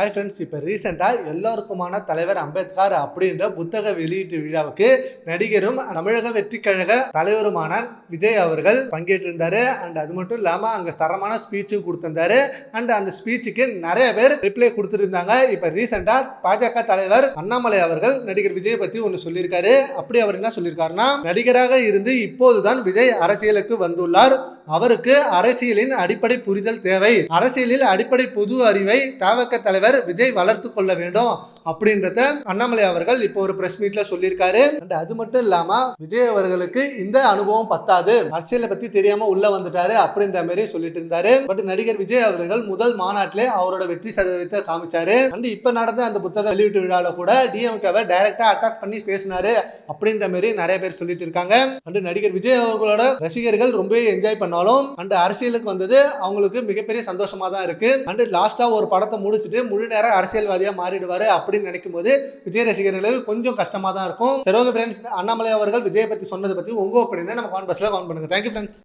Hi friends இப்போ ரீசெண்டாக எல்லோருக்குமான தலைவர் அம்பேத்கர் அப்படின்ற புத்தக வெளியீட்டு விழாவுக்கு நடிகரும் தமிழக வெற்றிக்கழக தலைவருமான விஜய் அவர்கள் பங்கேற்றிருந்தாரு. அண்ட் அது மட்டும் இல்லாமல் அங்கே தரமான ஸ்பீச்சும் கொடுத்திருந்தாரு. அண்ட் அந்த ஸ்பீச்சுக்கு நிறைய பேர் ரிப்ளை கொடுத்துருந்தாங்க. இப்போ ரீசெண்டாக பாஜக தலைவர் அண்ணாமலை அவர்கள் நடிகர் விஜய் பற்றி ஒன்று சொல்லியிருக்காரு. அப்படி அவர் என்ன சொல்லியிருக்காருன்னா நடிகராக இருந்து இப்போதுதான் விஜய் அரசியலுக்கு வந்துள்ளார். அவருக்கு அரசியலின் அடிப்படை புரிதல் தேவை. அரசியலில் அடிப்படை பொது அறிவை தவக தலைவர் விஜய் வளர்த்து கொள்ள வேண்டும். அப்படின்றத அண்ணாமலை அவர்கள் இப்போ ஒரு பிரஸ் மீட்ல சொல்லியிருக்காரு. அண்ட் அது மட்டும் இல்லாம விஜய் அவர்களுக்கு இந்த அனுபவம் பத்தாது. அரசியலை பத்தி தெரியாம உள்ள வந்துட்டாரு அப்படின்ற மாதிரி சொல்லிட்டு இருந்தாரு. பட் நடிகர் விஜய் அவர்கள் முதல் மாநாட்டிலே அவரோட வெற்றி சதவீதத்தை காமிச்சாரு. அண்ட் இப்ப நடந்த அந்த புத்தக வெளியீட்டு விழாவில் கூட டிஎம்கேவை டைரக்டா அட்டாக் பண்ணி பேசினாரு அப்படின்ற மாதிரி நிறைய பேர் சொல்லிட்டு இருக்காங்க. அண்ட் நடிகர் விஜய் அவர்களோட ரசிகர்கள் ரொம்பவே என்ஜாய் பண்ணாலும் அண்ட் அரசியலுக்கு வந்தது அவங்களுக்கு மிகப்பெரிய சந்தோஷமா தான் இருக்கு. அண்ட் லாஸ்டா ஒரு படத்தை முடிச்சுட்டு முழு நேரம் அரசியல்வாதியா மாறிடுவாரு அப்படின்னு நினைக்கும் போது விஜய் ரசிகர்களுக்கு கொஞ்சம் கஷ்டமா தான் இருக்கும். சரி ஓகே ஃப்ரெண்ட்ஸ் அண்ணாமலை அவர்கள் விஜய் பத்தி சொன்னதை பத்தி உங்க அப்படின்னு நம்ம கான்பர்ஸ்ல கவுண்ட் பண்ணுங்க. Thank you friends